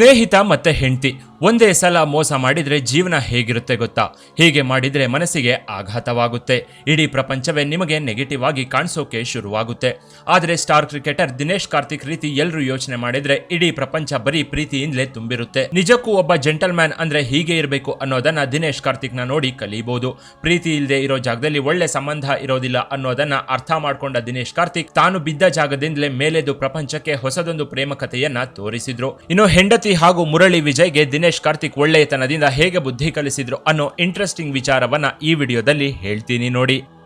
ಸ್ನೇಹಿತ ಮತ್ತೆ ಹೆಂಡತಿ. ಒಂದೇ ಸಲ ಮೋಸ ಮಾಡಿದ್ರೆ ಜೀವನ ಹೇಗಿರುತ್ತೆ ಗೊತ್ತಾ? ಹೀಗೆ ಮಾಡಿದ್ರೆ ಮನಸ್ಸಿಗೆ ಆಘಾತವಾಗುತ್ತೆ. ಇಡೀ ಪ್ರಪಂಚವೇ ನಿಮಗೆ ನೆಗೆಟಿವ್ ಆಗಿ ಕಾಣಿಸೋಕೆ ಶುರುವಾಗುತ್ತೆ. ಆದರೆ ಸ್ಟಾರ್ ಕ್ರಿಕೆಟರ್ ದಿನೇಶ್ ಕಾರ್ತಿಕ್ ರೀತಿ ಎಲ್ಲರೂ ಯೋಚನೆ ಮಾಡಿದ್ರೆ ಇಡೀ ಪ್ರಪಂಚ ಬರೀ ಪ್ರೀತಿಯಿಂದಲೇ ತುಂಬಿರುತ್ತೆ. ನಿಜಕ್ಕೂ ಒಬ್ಬ ಜೆಂಟಲ್ ಮ್ಯಾನ್ ಅಂದ್ರೆ ಹೀಗೆ ಇರಬೇಕು ಅನ್ನೋದನ್ನ ದಿನೇಶ್ ಕಾರ್ತಿಕ್ನ ನೋಡಿ ಕಲಿಯಬಹುದು ಪ್ರೀತಿ ಇಲ್ಲದೆ ಇರೋ ಜಾಗದಲ್ಲಿ ಒಳ್ಳೆ ಸಂಬಂಧ ಇರೋದಿಲ್ಲ ಅನ್ನೋದನ್ನ ಅರ್ಥ ಮಾಡ್ಕೊಂಡ ದಿನೇಶ್ ಕಾರ್ತಿಕ್ ತಾನು ಬಿದ್ದ ಜಾಗದಿಂದಲೇ ಮೇಲೆದು ಪ್ರಪಂಚಕ್ಕೆ ಹೊಸದೊಂದು ಪ್ರೇಮ ಕಥೆಯನ್ನ ತೋರಿಸಿದ್ರು. ಇನ್ನು ಹೆಂಡತಿ ಹಾಗೂ ಮುರಳಿ ವಿಜಯ್ಗೆ ದಿನೇಶ್ ಕಾರ್ತಿಕ್ ಒಳ್ಳೆಯತನದಿಂದ ಹೇಗೆ ಬುದ್ಧಿ ಕಲಿಸಿದ್ರು ಅನ್ನೋ ಇಂಟ್ರೆಸ್ಟಿಂಗ್ ವಿಚಾರವನ್ನ ಈ ವಿಡಿಯೋದಲ್ಲಿ ಹೇಳ್ತೀನಿ ನೋಡಿ.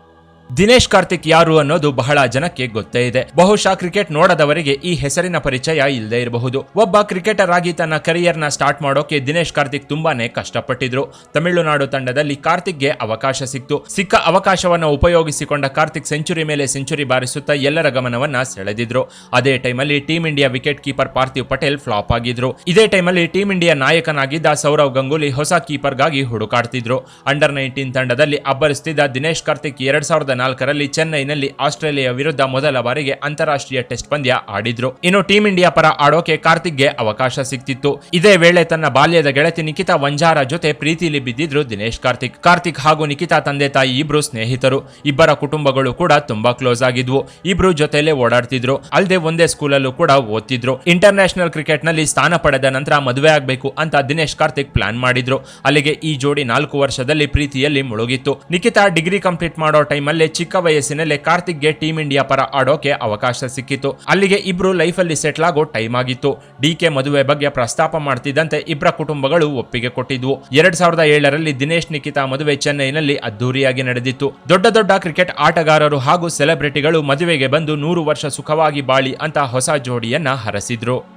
ದಿನೇಶ್ ಕಾರ್ತಿಕ್ ಯಾರು ಅನ್ನೋದು ಬಹಳ ಜನಕ್ಕೆ ಗೊತ್ತೇ ಇದೆ. ಬಹುಶಃ ಕ್ರಿಕೆಟ್ ನೋಡದವರಿಗೆ ಈ ಹೆಸರಿನ ಪರಿಚಯ ಇಲ್ಲದೆ ಇರಬಹುದು. ಒಬ್ಬ ಕ್ರಿಕೆಟರ್ ಆಗಿ ತನ್ನ ಕರಿಯರ್ನ ಸ್ಟಾರ್ಟ್ ಮಾಡೋಕೆ ದಿನೇಶ್ ಕಾರ್ತಿಕ್ ತುಂಬಾನೇ ಕಷ್ಟಪಟ್ಟಿದ್ರು. ತಮಿಳುನಾಡು ತಂಡದಲ್ಲಿ ಕಾರ್ತಿಕ್ಗೆ ಅವಕಾಶ ಸಿಕ್ತು. ಸಿಕ್ಕ ಅವಕಾಶವನ್ನು ಉಪಯೋಗಿಸಿಕೊಂಡ ಕಾರ್ತಿಕ್ ಸೆಂಚುರಿ ಮೇಲೆ ಸೆಂಚುರಿ ಬಾರಿಸುತ್ತಾ ಎಲ್ಲರ ಗಮನವನ್ನ ಸೆಳೆದಿದ್ರು. ಅದೇ ಟೈಮಲ್ಲಿ team India wicket keeper Parthiv Patel flop ಆಗಿದ್ರು. ಇದೇ ಟೈಮಲ್ಲಿ ಟೀಂ ಇಂಡಿಯಾ ನಾಯಕನಾಗಿದ್ದ ಸೌರವ್ ಗಂಗೂಲಿ ಹೊಸ ಕೀಪರ್ಗಾಗಿ ಹುಡುಕಾಡ್ತಿದ್ರು. ಅಂಡರ್ ನೈನ್ಟೀನ್ ತಂಡದಲ್ಲಿ ಅಬ್ಬರಿಸುತ್ತಿದ್ದ ದಿನೇಶ್ ಕಾರ್ತಿಕ್ ಎರಡ್ ಸಾವಿರದ ನಾಲ್ಕರಲ್ಲಿ ಚೆನ್ನೈನಲ್ಲಿ ಆಸ್ಟ್ರೇಲಿಯಾ ವಿರುದ್ಧ ಮೊದಲ ಬಾರಿಗೆ ಅಂತಾರಾಷ್ಟ್ರೀಯ ಟೆಸ್ಟ್ ಪಂದ್ಯ ಆಡಿದ್ರು. ಇನ್ನು ಟೀಂ ಇಂಡಿಯಾ ಪರ ಆಡೋಕೆ ಕಾರ್ತಿಕ್ಗೆ ಅವಕಾಶ ಸಿಕ್ತಿತ್ತು. ಇದೇ ವೇಳೆ ತನ್ನ ಬಾಲ್ಯದ ಗೆಳತಿ ನಿಖಿತಾ ವಂಜಾರ ಜೊತೆ ಪ್ರೀತಿಲಿ ಬಿದ್ದಿದ್ರು ದಿನೇಶ್ ಕಾರ್ತಿಕ್. ಕಾರ್ತಿಕ್ ಹಾಗೂ ನಿಖಿತಾ ತಂದೆ ತಾಯಿ ಇಬ್ರು ಸ್ನೇಹಿತರು. ಇಬ್ಬರ ಕುಟುಂಬಗಳು ಕೂಡ ತುಂಬಾ ಕ್ಲೋಸ್ ಆಗಿದ್ವು. ಇಬ್ರು ಜೊತೆಲೆ ಓಡಾಡ್ತಿದ್ರು. ಅಲ್ಲದೆ ಒಂದೇ ಸ್ಕೂಲಲ್ಲೂ ಕೂಡ ಓದ್ತಿದ್ರು. ಇಂಟರ್ನ್ಯಾಷನಲ್ ಕ್ರಿಕೆಟ್ನಲ್ಲಿ ಸ್ಥಾನ ಪಡೆದ ನಂತರ ಮದುವೆ ಆಗಬೇಕು ಅಂತ ದಿನೇಶ್ ಕಾರ್ತಿಕ್ ಪ್ಲಾನ್ ಮಾಡಿದ್ರು. ಅಲ್ಲಿಗೆ ಈ ಜೋಡಿ ನಾಲ್ಕು ವರ್ಷದಲ್ಲಿ ಪ್ರೀತಿಯಲ್ಲಿ ಮುಳುಗಿತ್ತು. ನಿಖಿತಾ ಡಿಗ್ರಿ ಕಂಪ್ಲೀಟ್ ಮಾಡೋ ಟೈಮಲ್ಲಿ ಚಿಕ್ಕ ವಯಸ್ಸಿನಲ್ಲೇ ಕಾರ್ತಿಕ್ಗೆ ಟೀಂ ಇಂಡಿಯಾ ಪರ ಆಡೋಕೆ ಅವಕಾಶ ಸಿಕ್ಕಿತ್ತು ಅಲ್ಲಿಗೆ ಇಬ್ರು ಲೈಫಲ್ಲಿ ಸೆಟ್ಲ್ ಆಗೋ ಟೈಮ್ ಆಗಿತ್ತು. ಡಿಕೆ ಮದುವೆ ಬಗ್ಗೆ ಪ್ರಸ್ತಾಪ ಮಾಡ್ತಿದ್ದಂತೆ ಇಬ್ಬರ ಕುಟುಂಬಗಳು ಒಪ್ಪಿಗೆ ಕೊಟ್ಟಿದ್ವು. ಎರಡ್ ಸಾವಿರದ ಏಳರಲ್ಲಿ ದಿನೇಶ್ ನಿಖಿತಾ ಮದುವೆ ಚೆನ್ನೈನಲ್ಲಿ ಅದ್ದೂರಿಯಾಗಿ ನಡೆದಿತ್ತು. ದೊಡ್ಡ ದೊಡ್ಡ ಕ್ರಿಕೆಟ್ ಆಟಗಾರರು ಹಾಗೂ ಸೆಲೆಬ್ರಿಟಿಗಳು ಮದುವೆಗೆ ಬಂದು ನೂರು ವರ್ಷ ಸುಖವಾಗಿ ಬಾಳಿ ಅಂತ ಹೊಸ ಜೋಡಿಯನ್ನ ಹರಸಿದ್ರು.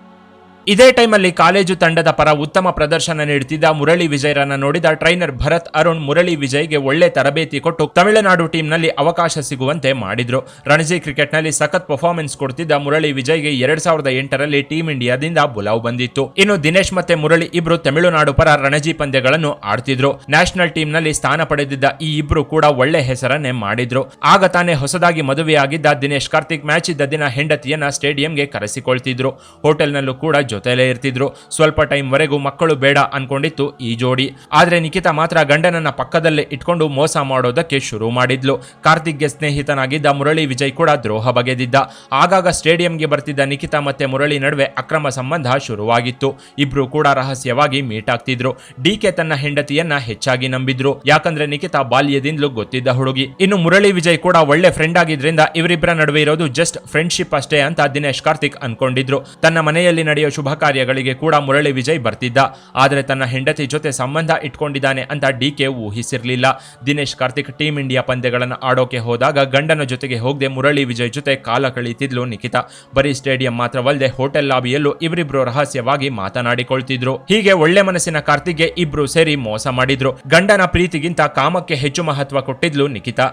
ಇದೇ ಟೈಮಲ್ಲಿ ಕಾಲೇಜು ತಂಡದ ಪರ ಉತ್ತಮ ಪ್ರದರ್ಶನ ನೀಡುತ್ತಿದ್ದ ಮುರಳಿ ವಿಜಯರನ್ನು ನೋಡಿದ ಟ್ರೈನರ್ ಭರತ್ ಅರುಣ್ ಮುರಳಿ ವಿಜಯ್ಗೆ ಒಳ್ಳೆ ತರಬೇತಿ ಕೊಟ್ಟು ತಮಿಳುನಾಡು ಟೀಮ್ನಲ್ಲಿ ಅವಕಾಶ ಸಿಗುವಂತೆ ಮಾಡಿದ್ರು. ರಣಜಿ ಕ್ರಿಕೆಟ್ನಲ್ಲಿ ಸಖತ್ ಪರ್ಫಾರ್ಮೆನ್ಸ್ ಕೊಡ್ತಿದ್ದ ಮುರಳಿ ವಿಜಯ್ಗೆ ಎರಡ್ ಸಾವಿರದ ಎಂಟರಲ್ಲಿ ಟೀಂ ಇಂಡಿಯಾದಿಂದ ಬುಲಾವ್ ಬಂದಿತ್ತು. ಇನ್ನು ದಿನೇಶ್ ಮತ್ತೆ ಮುರಳಿ ಇಬ್ರು ತಮಿಳುನಾಡು ಪರ ರಣಜಿ ಪಂದ್ಯಗಳನ್ನು ಆಡ್ತಿದ್ರು. ನ್ಯಾಷನಲ್ ಟೀಮ್ನಲ್ಲಿ ಸ್ಥಾನ ಪಡೆದಿದ್ದ ಈ ಇಬ್ರು ಕೂಡ ಒಳ್ಳೆ ಹೆಸರನ್ನೇ ಮಾಡಿದ್ರು. ಆಗ ತಾನೇ ಹೊಸದಾಗಿ ಮದುವೆಯಾಗಿದ್ದ ದಿನೇಶ್ ಕಾರ್ತಿಕ್ ಮ್ಯಾಚ್ ಇದ್ದ ದಿನ ಹೆಂಡತಿಯನ್ನ ಸ್ಟೇಡಿಯಂಗೆ ಕರೆಸಿಕೊಳ್ತಿದ್ರು. ಹೋಟೆಲ್ನಲ್ಲೂ ಕೂಡ ಜೊತೆಲೇ ಇರ್ತಿದ್ರು. ಸ್ವಲ್ಪ ಟೈಮ್ ವರೆಗೂ ಮಕ್ಕಳು ಬೇಡ ಅನ್ಕೊಂಡಿತ್ತು ಈ ಜೋಡಿ. ಆದ್ರೆ ನಿಖಿತಾ ಮಾತ್ರ ಗಂಡನನ್ನ ಪಕ್ಕದಲ್ಲೇ ಇಟ್ಕೊಂಡು ಮೋಸ ಮಾಡೋದಕ್ಕೆ ಶುರು ಮಾಡಿದ್ಲು. ಕಾರ್ತಿಕ್ಗೆ ಸ್ನೇಹಿತನಾಗಿದ್ದ ಮುರಳಿ ವಿಜಯ್ ಕೂಡ ದ್ರೋಹ ಬಗೆದಿದ್ದ. ಆಗಾಗ ಸ್ಟೇಡಿಯಂಗೆ ಬರ್ತಿದ್ದ ನಿಖಿತಾ ಮತ್ತೆ ಮುರಳಿ ನಡುವೆ ಅಕ್ರಮ ಸಂಬಂಧ ಶುರುವಾಗಿತ್ತು. ಇಬ್ರು ಕೂಡ ರಹಸ್ಯವಾಗಿ ಮೀಟ್ ಆಗ್ತಿದ್ರು. ಡಿಕೆ ತನ್ನ ಹೆಂಡತಿಯನ್ನ ಹೆಚ್ಚಾಗಿ ನಂಬಿದ್ರು. ಯಾಕಂದ್ರೆ ನಿಖಿತಾ ಬಾಲ್ಯದಿಂದಲೂ ಗೊತ್ತಿದ್ದ ಹುಡುಗಿ. ಇನ್ನು ಮುರಳಿ ವಿಜಯ್ ಕೂಡ ಒಳ್ಳೆ ಫ್ರೆಂಡ್ ಆಗಿದ್ರಿಂದ ಇವರಿಬ್ಬರ ನಡುವೆ ಇರೋದು ಜಸ್ಟ್ ಫ್ರೆಂಡ್ಶಿಪ್ ಅಷ್ಟೇ ಅಂತ ದಿನೇಶ್ ಕಾರ್ತಿಕ್ ಅನ್ಕೊಂಡಿದ್ರು. ತನ್ನ ಮನೆಯಲ್ಲಿ ನಡೆಯೋ ಶುಭ ಕಾರ್ಯಗಳಿಗೆ ಕೂಡ ಮುರಳಿ ವಿಜಯ್ ಬರ್ತಿದ್ದ. ಆದರೆ ತನ್ನ ಹೆಂಡತಿ ಜೊತೆ ಸಂಬಂಧ ಇಟ್ಕೊಂಡಿದ್ದಾನೆ ಅಂತ ಡಿ ಕೆ ಊಹಿಸಿರಲಿಲ್ಲ. ದಿನೇಶ್ ಕಾರ್ತಿಕ್ ಟೀಂ ಇಂಡಿಯಾ ಪಂದ್ಯಗಳನ್ನು ಆಡೋಕೆ ಹೋದಾಗ ಗಂಡನ ಜೊತೆಗೆ ಹೋಗದೆ ಮುರಳಿ ವಿಜಯ್ ಜೊತೆ ಕಾಲ ಕಳೀತಿದ್ಲು ನಿಖಿತಾ. ಬರೀ ಸ್ಟೇಡಿಯಂ ಮಾತ್ರವಲ್ಲದೆ ಹೋಟೆಲ್ ಲಾಬಿಯಲ್ಲೂ ಇವರಿಬ್ರು ರಹಸ್ಯವಾಗಿ ಮಾತನಾಡಿಕೊಳ್ತಿದ್ರು. ಹೀಗೆ ಒಳ್ಳೆ ಮನಸ್ಸಿನ ಕಾರ್ತಿಕ್ಗೆ ಇಬ್ರು ಸೇರಿ ಮೋಸ ಮಾಡಿದ್ರು. ಗಂಡನ ಪ್ರೀತಿಗಿಂತ ಕಾಮಕ್ಕೆ ಹೆಚ್ಚು ಮಹತ್ವ ಕೊಟ್ಟಿದ್ಲು ನಿಖಿತಾ.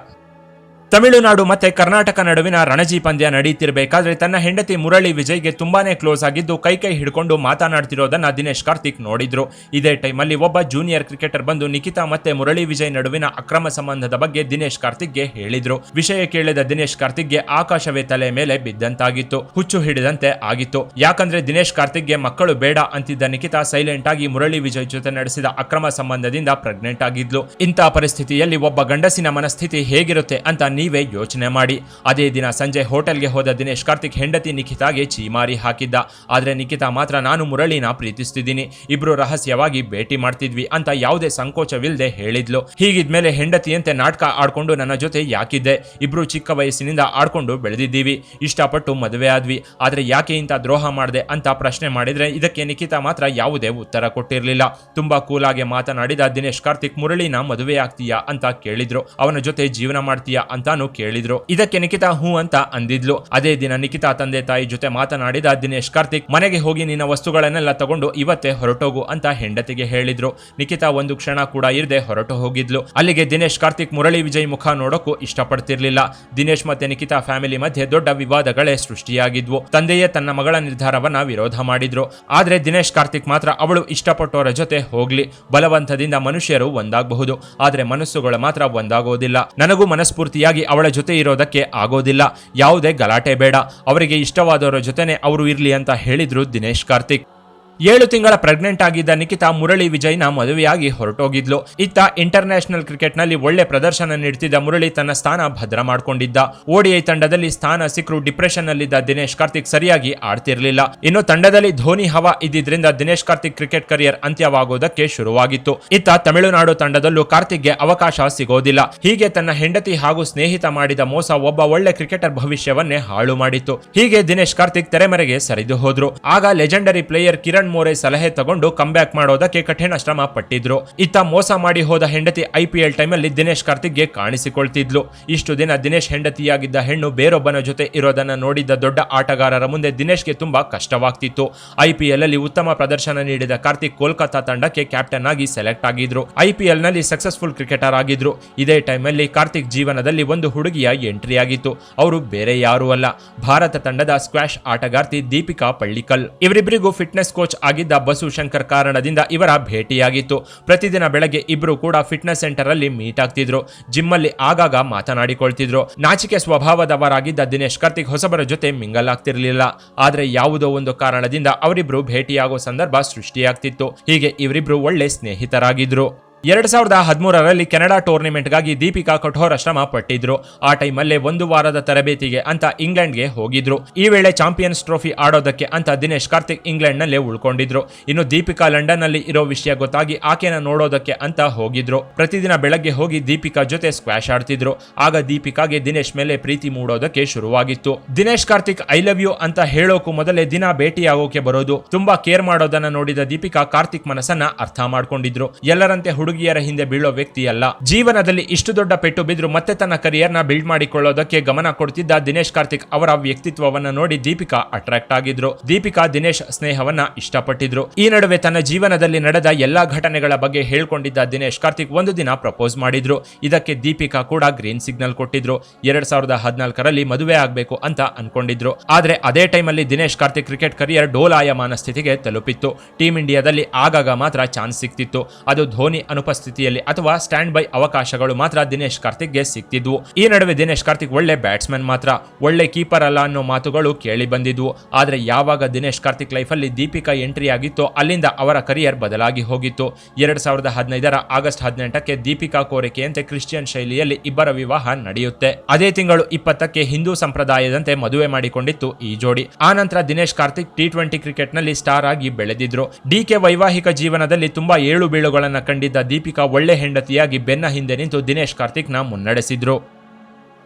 ತಮಿಳುನಾಡು ಮತ್ತೆ ಕರ್ನಾಟಕ ನಡುವಿನ ರಣಜಿ ಪಂದ್ಯ ನಡೀತಿರ್ಬೇಕಾದ್ರೆ ತನ್ನ ಹೆಂಡತಿ ಮುರಳಿ ವಿಜಯ್ಗೆ ತುಂಬಾನೇ ಕ್ಲೋಸ್ ಆಗಿದ್ದು ಕೈ ಕೈ ಹಿಡ್ಕೊಂಡು ಮಾತನಾಡ್ತಿರೋದನ್ನ ದಿನೇಶ್ ಕಾರ್ತಿಕ್ ನೋಡಿದ್ರು. ಇದೇ ಟೈಮಲ್ಲಿ ಒಬ್ಬ ಜೂನಿಯರ್ ಕ್ರಿಕೆಟರ್ ಬಂದು ನಿಖಿತಾ ಮತ್ತೆ ಮುರಳಿ ವಿಜಯ್ ನಡುವಿನ ಅಕ್ರಮ ಸಂಬಂಧದ ಬಗ್ಗೆ ದಿನೇಶ್ ಕಾರ್ತಿಕ್ಗೆ ಹೇಳಿದ್ರು. ವಿಷಯ ಕೇಳಿದ ದಿನೇಶ್ ಕಾರ್ತಿಕ್ಗೆ ಆಕಾಶವೇ ತಲೆ ಮೇಲೆ ಬಿದ್ದಂತಾಗಿತ್ತು. ಹುಚ್ಚು ಹಿಡಿದಂತೆ ಆಗಿತ್ತು. ಯಾಕಂದ್ರೆ ದಿನೇಶ್ ಕಾರ್ತಿಕ್ಗೆ ಮಕ್ಕಳು ಬೇಡ ಅಂತಿದ್ದ ನಿಖಿತಾ ಸೈಲೆಂಟ್ ಆಗಿ ಮುರಳಿ ವಿಜಯ್ ಜೊತೆ ನಡೆಸಿದ ಅಕ್ರಮ ಸಂಬಂಧದಿಂದ ಪ್ರೆಗ್ನೆಂಟ್ ಆಗಿದ್ಲು. ಇಂಥ ಪರಿಸ್ಥಿತಿಯಲ್ಲಿ ಒಬ್ಬ ಗಂಡಸಿನ ಮನಸ್ಥಿತಿ ಹೇಗಿರುತ್ತೆ ಅಂತ ನೀವೇ ಯೋಚನೆ ಮಾಡಿ. ಅದೇ ದಿನ ಸಂಜೆ ಹೋಟೆಲ್ಗೆ ಹೋದ ದಿನೇಶ್ ಕಾರ್ತಿಕ್ ಹೆಂಡತಿ ನಿಖಿತಾಗೆ ಚೀಮಾರಿ ಹಾಕಿದ್ದ. ಆದರೆ ನಿಖಿತಾ ಮಾತ್ರ ನಾನು ಮುರಳಿನ ಪ್ರೀತಿಸ್ತಿದ್ದೀನಿ. ಇಬ್ರು ರಹಸ್ಯವಾಗಿ ಭೇಟಿ ಮಾಡ್ತಿದ್ವಿ ಅಂತ ಯಾವುದೇ ಸಂಕೋಚವಿಲ್ಲದೆ ಹೇಳಿದ್ಲು. ಹೀಗಿದ್ಮೇಲೆ ಹೆಂಡತಿಯಂತೆ ನಾಟಕ ಆಡ್ಕೊಂಡು ನನ್ನ ಜೊತೆ ಯಾಕಿದ್ದೆ. ಇಬ್ರು ಚಿಕ್ಕ ವಯಸ್ಸಿನಿಂದ ಆಡ್ಕೊಂಡು ಬೆಳೆದಿದ್ದೀವಿ. ಇಷ್ಟಪಟ್ಟು ಮದುವೆ ಆದ್ವಿ. ಆದರೆ ಯಾಕೆ ಇಂಥ ದ್ರೋಹ ಮಾಡಿದೆ ಅಂತ ಪ್ರಶ್ನೆ ಮಾಡಿದ್ರೆ ಇದಕ್ಕೆ ನಿಖಿತಾ ಮಾತ್ರ ಯಾವುದೇ ಉತ್ತರ ಕೊಟ್ಟಿರಲಿಲ್ಲ. ತುಂಬಾ ಕೂಲಾಗಿ ಮಾತನಾಡಿದ ದಿನೇಶ್ ಕಾರ್ತಿಕ್, ಮುರಳಿನ ಮದುವೆ ಆಗ್ತೀಯಾ ಅಂತ ಕೇಳಿದ್ರು. ಅವನ ಜೊತೆ ಜೀವನ ಮಾಡ್ತೀಯಾ? ಅಂತಾನು ಕೇಳಿದ್ರು. ಇದಕ್ಕೆ ನಿಖಿತಾ ಹೂ ಅಂತ ಅಂದಿದ್ಲು. ಅದೇ ದಿನ ನಿಖಿತಾ ತಂದೆ ತಾಯಿ ಜೊತೆ ಮಾತನಾಡಿದ ದಿನೇಶ್ ಕಾರ್ತಿಕ್, ಮನೆಗೆ ಹೋಗಿ ನಿನ್ನ ವಸ್ತುಗಳನ್ನೆಲ್ಲ ತಗೊಂಡು ಇವತ್ತೇ ಹೊರಟೋಗು ಅಂತ ಹೆಂಡತಿಗೆ ಹೇಳಿದ್ರು. ನಿಖಿತಾ ಒಂದು ಕ್ಷಣ ಕೂಡ ಇರದೆ ಹೊರಟು ಹೋಗಿದ್ಲು. ಅಲ್ಲಿಗೆ ದಿನೇಶ್ ಕಾರ್ತಿಕ್ ಮುರಳಿ ವಿಜಯ್ ಮುಖ ನೋಡೋಕ್ಕೂ ಇಷ್ಟಪಡ್ತಿರ್ಲಿಲ್ಲ. ದಿನೇಶ್ ಮತ್ತೆ ನಿಖಿತಾ ಫ್ಯಾಮಿಲಿ ಮಧ್ಯೆ ದೊಡ್ಡ ವಿವಾದಗಳೇ ಸೃಷ್ಟಿಯಾಗಿದ್ವು. ತಂದೆಯೇ ತನ್ನ ಮಗಳ ನಿರ್ಧಾರವನ್ನ ವಿರೋಧ ಮಾಡಿದ್ರು. ಆದ್ರೆ ದಿನೇಶ್ ಕಾರ್ತಿಕ್ ಮಾತ್ರ ಅವಳು ಇಷ್ಟಪಟ್ಟವರ ಜೊತೆ ಹೋಗ್ಲಿ. ಬಲವಂತದಿಂದ ಮನುಷ್ಯರು ಒಂದಾಗಬಹುದು. ಆದ್ರೆ ಮನಸ್ಸುಗಳು ಮಾತ್ರ ಒಂದಾಗೋದಿಲ್ಲ. ನನಗೂ ಮನಸ್ಫೂರ್ತಿಯಾಗಿ ಅವಳ ಜೊತೆ ಇರೋದಕ್ಕೆ ಆಗೋದಿಲ್ಲ. ಯಾವುದೇ ಗಲಾಟೆ ಬೇಡ. ಅವರಿಗೆ ಇಷ್ಟವಾದವರ ಜೊತೆನೆ ಅವರು ಇರ್ಲಿ ಅಂತ ಹೇಳಿದ್ರು ದಿನೇಶ್ ಕಾರ್ತಿಕ್. ಏಳು ತಿಂಗಳ ಪ್ರೆಗ್ನೆಂಟ್ ಆಗಿದ್ದ ನಿಖಿತಾ ಮುರಳಿ ವಿಜಯ್ನ ಮದುವೆಯಾಗಿ ಹೊರಟೋಗಿದ್ಲು. ಇತ್ತ ಇಂಟರ್ನ್ಯಾಷನಲ್ ಕ್ರಿಕೆಟ್ನಲ್ಲಿ ಒಳ್ಳೆ ಪ್ರದರ್ಶನ ನೀಡುತ್ತಿದ್ದ ಮುರಳಿ ತನ್ನ ಸ್ಥಾನ ಭದ್ರ ಮಾಡಿಕೊಂಡಿದ್ದ. ಓಡಿಐ ತಂಡದಲ್ಲಿ ಸ್ಥಾನ ಸಿಕ್ಕರು ಡಿಪ್ರೆಷನ್ ನಲ್ಲಿದ್ದ ದಿನೇಶ್ ಕಾರ್ತಿಕ್ ಸರಿಯಾಗಿ ಆಡ್ತಿರ್ಲಿಲ್ಲ. ಇನ್ನು ತಂಡದಲ್ಲಿ ಧೋನಿ ಹವಾ ಇದ್ದಿದ್ರಿಂದ ದಿನೇಶ್ ಕಾರ್ತಿಕ್ ಕ್ರಿಕೆಟ್ ಕರಿಯರ್ ಅಂತ್ಯವಾಗುವುದಕ್ಕೆ ಶುರುವಾಗಿತ್ತು. ಇತ್ತ ತಮಿಳುನಾಡು ತಂಡದಲ್ಲೂ ಕಾರ್ತಿಕ್ಗೆ ಅವಕಾಶ ಸಿಗೋದಿಲ್ಲ. ಹೀಗೆ ತನ್ನ ಹೆಂಡತಿ ಹಾಗೂ ಸ್ನೇಹಿತ ಮಾಡಿದ ಮೋಸ ಒಬ್ಬ ಒಳ್ಳೆ ಕ್ರಿಕೆಟರ್ ಭವಿಷ್ಯವನ್ನೇ ಹಾಳು ಮಾಡಿತ್ತು. ಹೀಗೆ ದಿನೇಶ್ ಕಾರ್ತಿಕ್ ತೆರೆಮರೆಗೆ ಸರಿದು ಹೋದ್ರು. ಆಗ ಲೆಜೆಂಡರಿ ಪ್ಲೇಯರ್ ಕಿರಣ್ ಮೋರೆ ಸಲಹೆ ತಗೊಂಡು ಕಂಬ್ಯಾಕ್ ಮಾಡೋದಕ್ಕೆ ಕಠಿಣ ಶ್ರಮ ಪಟ್ಟಿದ್ರು. ಇತ್ತ ಮೋಸ ಮಾಡಿ ಹೋದ ಹೆಂಡತಿ ಐಪಿಎಲ್ ಟೈಮಲ್ಲಿ ದಿನೇಶ್ ಕಾರ್ತಿಕ್ಗೆ ಕಾಣಿಸಿಕೊಳ್ತಿದ್ಲು. ಇಷ್ಟು ದಿನ ದಿನೇಶ್ ಹೆಂಡತಿಯಾಗಿದ್ದ ಹೆಣ್ಣು ಬೇರೊಬ್ಬನ ಜೊತೆ ಇರೋದನ್ನ ನೋಡಿದ್ದ ದೊಡ್ಡ ಆಟಗಾರರ ಮುಂದೆ ದಿನೇಶ್ಗೆ ತುಂಬಾ ಕಷ್ಟವಾಗ್ತಿತ್ತು. ಐಪಿಎಲ್ ಅಲ್ಲಿ ಉತ್ತಮ ಪ್ರದರ್ಶನ ನೀಡಿದ ಕಾರ್ತಿಕ್ ಕೋಲ್ಕತ್ತಾ ತಂಡಕ್ಕೆ ಕ್ಯಾಪ್ಟನ್ ಆಗಿ ಸೆಲೆಕ್ಟ್ ಆಗಿದ್ರು. ಐಪಿಎಲ್ನಲ್ಲಿ ಸಕ್ಸಸ್ಫುಲ್ ಕ್ರಿಕೆಟರ್ ಆಗಿದ್ರು. ಇದೇ ಟೈಮಲ್ಲಿ ಕಾರ್ತಿಕ್ ಜೀವನದಲ್ಲಿ ಒಂದು ಹುಡುಗಿಯ ಎಂಟ್ರಿ ಆಗಿತ್ತು. ಅವರು ಬೇರೆ ಯಾರೂ ಅಲ್ಲ. ಭಾರತ ತಂಡದ ಸ್ಕ್ವಾಶ್ ಆಟಗಾರ್ತಿ ದೀಪಿಕಾ ಪಳ್ಳಿಕಲ್. ಇವರಿಬ್ಬರಿಗೂ ಫಿಟ್ನೆಸ್ ಕೋಚ್ ಆಗಿದ್ದ ಬಸು ಶಂಕರ್ ಕಾರಣದಿಂದ ಇವರ ಭೇಟಿಯಾಗಿತ್ತು. ಪ್ರತಿದಿನ ಬೆಳಗ್ಗೆ ಇಬ್ಬರು ಕೂಡ ಫಿಟ್ನೆಸ್ ಸೆಂಟರ್ ಅಲ್ಲಿ ಮೀಟ್ ಆಗ್ತಿದ್ರು. ಜಿಮ್ ಅಲ್ಲಿ ಆಗಾಗ ಮಾತನಾಡಿಕೊಳ್ತಿದ್ರು. ನಾಚಿಕೆ ಸ್ವಭಾವದವರಾಗಿದ್ದ ದಿನೇಶ್ ಕಾರ್ತಿಕ್ ಹೊಸಬರ ಜೊತೆ ಮಿಂಗಲ್ ಆಗ್ತಿರ್ಲಿಲ್ಲ. ಆದ್ರೆ ಯಾವುದೋ ಒಂದು ಕಾರಣದಿಂದ ಅವರಿಬ್ರು ಭೇಟಿಯಾಗೋ ಸಂದರ್ಭ ಸೃಷ್ಟಿಯಾಗ್ತಿತ್ತು. ಹೀಗೆ ಇವರಿಬ್ರು ಒಳ್ಳೆ ಸ್ನೇಹಿತರಾಗಿದ್ರು. ಎರಡ್ ಸಾವಿರದ ಹದಿಮೂರರಲ್ಲಿ ಕೆನಡಾ ಟೂರ್ನಿಮೆಂಟ್ಗಾಗಿ ದೀಪಿಕಾ ಕಠೋರ ಶ್ರಮ ಪಟ್ಟಿದ್ರು. ಆ ಟೈಮಲ್ಲೇ ಒಂದು ವಾರದ ತರಬೇತಿಗೆ ಅಂತ ಇಂಗ್ಲೆಂಡ್ಗೆ ಹೋಗಿದ್ರು. ಈ ವೇಳೆ ಚಾಂಪಿಯನ್ಸ್ ಟ್ರೋಫಿ ಆಡೋದಕ್ಕೆ ಅಂತ ದಿನೇಶ್ ಕಾರ್ತಿಕ್ ಇಂಗ್ಲೆಂಡ್ನಲ್ಲೇ ಉಳ್ಕೊಂಡಿದ್ರು. ಇನ್ನು ದೀಪಿಕಾ ಲಂಡನ್ನಲ್ಲಿ ಇರೋ ವಿಷಯ ಗೊತ್ತಾಗಿ ಆಕೆನ ನೋಡೋದಕ್ಕೆ ಅಂತ ಹೋಗಿದ್ರು. ಪ್ರತಿದಿನ ಬೆಳಗ್ಗೆ ಹೋಗಿ ದೀಪಿಕಾ ಜೊತೆ ಸ್ಕ್ವಾಶ್ ಆಡ್ತಿದ್ರು. ಆಗ ದೀಪಿಕಾಗೆ ದಿನೇಶ್ ಮೇಲೆ ಪ್ರೀತಿ ಮೂಡೋದಕ್ಕೆ ಶುರುವಾಗಿತ್ತು. Dinesh Karthik, I love you ಅಂತ ಹೇಳೋಕು ಮೊದಲೇ ದಿನ ಭೇಟಿಯಾಗೋಕೆ ಬರೋದು. ತುಂಬಾ ಕೇರ್ ಮಾಡೋದನ್ನ ನೋಡಿದ ದೀಪಿಕಾ ಕಾರ್ತಿಕ್ ಮನಸ್ಸನ್ನ ಅರ್ಥ ಮಾಡ್ಕೊಂಡಿದ್ರು. ಎಲ್ಲರಂತೆ ಹುಡುಗಿಯರ ಹಿಂದೆ ಬೀಳೋ ವ್ಯಕ್ತಿಯಲ್ಲ. ಜೀವನದಲ್ಲಿ ಇಷ್ಟು ದೊಡ್ಡ ಪೆಟ್ಟು ಬಿದ್ರು ಮತ್ತೆ ತನ್ನ ಕರಿಯರ್ನ ಬಿಲ್ಡ್ ಮಾಡಿಕೊಳ್ಳೋದಕ್ಕೆ ಗಮನ ಕೊಡ್ತಿದ್ದ ದಿನೇಶ್ ಕಾರ್ತಿಕ್ ಅವರ ವ್ಯಕ್ತಿತ್ವವನ್ನ ನೋಡಿ ದೀಪಿಕಾ ಅಟ್ರಾಕ್ಟ್ ಆಗಿದ್ರು. ದೀಪಿಕಾ, ದಿನೇಶ್ ಸ್ನೇಹವನ್ನ ಇಷ್ಟಪಟ್ಟಿದ್ರು. ಈ ನಡುವೆ ತನ್ನ ಜೀವನದಲ್ಲಿ ನಡೆದ ಎಲ್ಲಾ ಘಟನೆಗಳ ಬಗ್ಗೆ ಹೇಳ್ಕೊಂಡಿದ್ದ ದಿನೇಶ್ ಕಾರ್ತಿಕ್ ಒಂದು ದಿನ ಪ್ರಪೋಸ್ ಮಾಡಿದ್ರು. ಇದಕ್ಕೆ ದೀಪಿಕಾ ಕೂಡ ಗ್ರೀನ್ ಸಿಗ್ನಲ್ ಕೊಟ್ಟಿದ್ರು. ಎರಡ್ ಸಾವಿರದ ಹದಿನಾಲ್ಕರಲ್ಲಿ ಮದುವೆ ಆಗಬೇಕು ಅಂತ ಅನ್ಕೊಂಡಿದ್ರು. ಆದ್ರೆ ಅದೇ ಟೈಮಲ್ಲಿ ದಿನೇಶ್ ಕಾರ್ತಿಕ್ ಕ್ರಿಕೆಟ್ ಕರಿಯರ್ ಡೋಲಾಯಮಾನ ಸ್ಥಿತಿಗೆ ತಲುಪಿತ್ತು. ಟೀಂ ಇಂಡಿಯಾದಲ್ಲಿ ಆಗಾಗ ಮಾತ್ರ ಚಾನ್ಸ್ ಸಿಕ್ತಿತ್ತು ಅದು ಧೋನಿ ಅನುಪಸ್ಥಿತಿಯಲ್ಲಿ ಅಥವಾ ಸ್ಟ್ಯಾಂಡ್ ಬೈ ಅವಕಾಶಗಳು ಮಾತ್ರ ದಿನೇಶ್ ಕಾರ್ತಿಕ್ಗೆ ಸಿಕ್ತಿದ್ವು. ಈ ನಡುವೆ ದಿನೇಶ್ ಕಾರ್ತಿಕ್ ಒಳ್ಳೆ ಬ್ಯಾಟ್ಸ್ಮನ್ ಮಾತ್ರ. ಒಳ್ಳೆ ಕೀಪರ್ ಅಲ್ಲ ಅನ್ನೋ ಮಾತುಗಳು ಕೇಳಿ ಬಂದಿದ್ವು. ಆದ್ರೆ ಯಾವಾಗ ದಿನೇಶ್ ಕಾರ್ತಿಕ್ ಲೈಫಲ್ಲಿ ದೀಪಿಕಾ ಎಂಟ್ರಿ ಆಗಿತ್ತೋ ಅಲ್ಲಿಂದ ಅವರ ಕರಿಯರ್ ಬದಲಾಗಿ ಹೋಗಿತ್ತು. ಎರಡ್ ಸಾವಿರದ ಹದಿನೈದರ ಆಗಸ್ಟ್ ಹದಿನೆಂಟಕ್ಕೆ ದೀಪಿಕಾ ಕೋರಿಕೆಯಂತೆ ಕ್ರಿಶ್ಚಿಯನ್ ಶೈಲಿಯಲ್ಲಿ ಇಬ್ಬರ ವಿವಾಹ ನಡೆಯುತ್ತೆ. ಅದೇ ತಿಂಗಳು ಇಪ್ಪತ್ತಕ್ಕೆ ಹಿಂದೂ ಸಂಪ್ರದಾಯದಂತೆ ಮದುವೆ ಮಾಡಿಕೊಂಡಿತ್ತು ಈ ಜೋಡಿ. ಆ ನಂತರ ದಿನೇಶ್ ಕಾರ್ತಿಕ್ ಟಿ ಟ್ವೆಂಟಿ ಕ್ರಿಕೆಟ್ನಲ್ಲಿ ಸ್ಟಾರ್ ಆಗಿ ಬೆಳೆದಿದ್ರು. ಡಿಕೆ ವೈವಾಹಿಕ ಜೀವನದಲ್ಲಿ ತುಂಬಾ ಏಳು ಬೀಳುಗಳನ್ನು ಕಂಡಿದ್ದ ದೀಪಿಕಾ ಒಳ್ಳೆ ಹೆಂಡತಿಯಾಗಿ ಬೆನ್ನ ಹಿಂದೆ ನಿಂತು ದಿನೇಶ್ ಕಾರ್ತಿಕ್ನ ಮುನ್ನಡೆಸಿದ್ರು.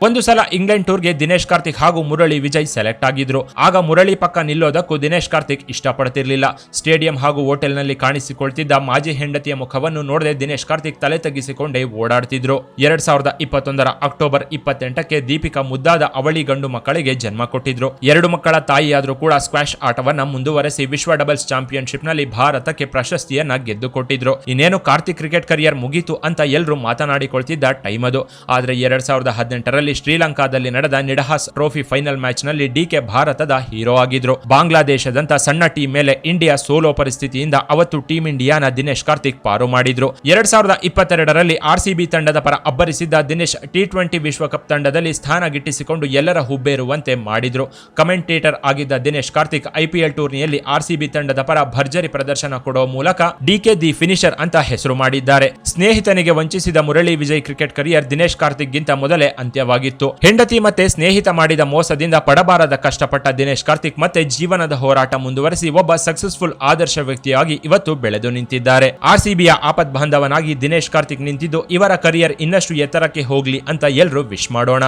ಒಂದು ಸಲ ಇಂಗ್ಲೆಂಡ್ ಟೂರ್ಗೆ ದಿನೇಶ್ ಕಾರ್ತಿಕ್ ಹಾಗೂ ಮುರಳಿ ವಿಜಯ್ ಸೆಲೆಕ್ಟ್ ಆಗಿದ್ರು. ಆಗ ಮುರಳಿ ಪಕ್ಕ ನಿಲ್ಲೋದಕ್ಕೂ ದಿನೇಶ್ ಕಾರ್ತಿಕ್ ಇಷ್ಟಪಡ್ತಿರ್ಲಿಲ್ಲ. ಸ್ಟೇಡಿಯಂ ಹಾಗೂ ಹೋಟೆಲ್ನಲ್ಲಿ ಕಾಣಿಸಿಕೊಳ್ತಿದ್ದ ಮಾಜಿ ಹೆಂಡತಿಯ ಮುಖವನ್ನು ನೋಡದೆ ದಿನೇಶ್ ಕಾರ್ತಿಕ್ ತಲೆ ತಗ್ಗಿಸಿಕೊಂಡೇ ಓಡಾಡ್ತಿದ್ರು. ಎರಡ್ ಸಾವಿರದ ಇಪ್ಪತ್ತೊಂದರ ಅಕ್ಟೋಬರ್ ಇಪ್ಪತ್ತೆಂಟಕ್ಕೆ ದೀಪಿಕಾ ಮುದ್ದಾದ ಅವಳಿ ಗಂಡು ಮಕ್ಕಳಿಗೆ ಜನ್ಮ ಕೊಟ್ಟಿದ್ರು. ಎರಡು ಮಕ್ಕಳ ತಾಯಿಯಾದರೂ ಕೂಡ ಸ್ಕ್ವಾಶ್ ಆಟವನ್ನ ಮುಂದುವರೆಸಿ ವಿಶ್ವ ಡಬಲ್ಸ್ ಚಾಂಪಿಯನ್ಶಿಪ್ನಲ್ಲಿ ಭಾರತಕ್ಕೆ ಪ್ರಶಸ್ತಿಯನ್ನ ಗೆದ್ದು ಕೊಟ್ಟಿದ್ರು ಇನ್ನೇನು ಕಾರ್ತಿಕ್ ಕ್ರಿಕೆಟ್ ಕರಿಯರ್ ಮುಗೀತು ಅಂತ ಎಲ್ಲರೂ ಮಾತನಾಡಿಕೊಳ್ತಿದ್ದ ಟೈಮ್ ಅದು ಆದ್ರೆ ಎರಡ್ ಸಾವಿರದ ಹದಿನೆಂಟರಲ್ಲಿ ಶ್ರೀಲಂಕಾದಲ್ಲಿ ನಡೆದ ನಿಡಹಾಸ್ ಟ್ರೋಫಿ ಫೈನಲ್ ಮ್ಯಾಚ್ನಲ್ಲಿ ಡಿಕೆ ಭಾರತದ ಹೀರೋ ಆಗಿದ್ರು. ಬಾಂಗ್ಲಾದೇಶದಂತ ಸಣ್ಣ ಟೀಮ್ ಮೇಲೆ ಇಂಡಿಯಾ ಸೋಲೋ ಪರಿಸ್ಥಿತಿಯಿಂದ ಅವತ್ತು ಟೀಂ ಇಂಡಿಯಾನ ದಿನೇಶ್ ಕಾರ್ತಿಕ್ ಪಾರು ಮಾಡಿದ್ರು. ಎರಡ್ ಸಾವಿರದ ಇಪ್ಪತ್ತೆರಡರಲ್ಲಿ ಆರ್ಸಿಬಿ ತಂಡದ ಪರ ಅಬ್ಬರಿಸಿದ್ದ ದಿನೇಶ್ ಟಿ ಟ್ವೆಂಟಿ ವಿಶ್ವಕಪ್ ತಂಡದಲ್ಲಿ ಸ್ಥಾನ ಗಿಟ್ಟಿಸಿಕೊಂಡು ಎಲ್ಲರ ಹುಬ್ಬೇರುವಂತೆ ಮಾಡಿದ್ರು. ಕಮೆಂಟೇಟರ್ ಆಗಿದ್ದ ದಿನೇಶ್ ಕಾರ್ತಿಕ್ ಐಪಿಎಲ್ ಟೂರ್ನಿಯಲ್ಲಿ ಆರ್ಸಿಬಿ ತಂಡದ ಪರ ಭರ್ಜರಿ ಪ್ರದರ್ಶನ ಕೊಡುವ ಮೂಲಕ ಡಿಕೆ ದಿ ಫಿನಿಶರ್ ಅಂತ ಹೆಸರು ಮಾಡಿದ್ದಾರೆ. ಸ್ನೇಹಿತನಿಗೆ ವಂಚಿಸಿದ ಮುರಳಿ ವಿಜಯ್ ಕ್ರಿಕೆಟ್ ಕರಿಯರ್ ದಿನೇಶ್ ಕಾರ್ತಿಕ್ ಗಿಂತ ಮೊದಲೇ ಅಂತ್ಯವಾಗಿತ್ತು ಹೆಂಡತಿ ಮತ್ತೆ ಸ್ನೇಹಿತ ಮಾಡಿದ ಮೋಸದಿಂದ ಪಡಬಾರದ ಕಷ್ಟಪಟ್ಟ ದಿನೇಶ್ ಕಾರ್ತಿಕ್ ಮತ್ತೆ ಜೀವನದ ಹೋರಾಟ ಮುಂದುವರೆಸಿ ಒಬ್ಬ ಸಕ್ಸಸ್ಫುಲ್ ಆದರ್ಶ ವ್ಯಕ್ತಿಯಾಗಿ ಇವತ್ತು ಬೆಳೆದು ನಿಂತಿದ್ದಾರೆ. ಆರ್ಸಿಬಿಯ ಆಪತ್ ಬಾಂಧವನಾಗಿ ದಿನೇಶ್ ಕಾರ್ತಿಕ್ ನಿಂತಿದ್ದು, ಇವರ ಕರಿಯರ್ ಇನ್ನಷ್ಟು ಎತ್ತರಕ್ಕೆ ಹೋಗ್ಲಿ ಅಂತ ಎಲ್ಲರೂ ವಿಶ್ ಮಾಡೋಣ.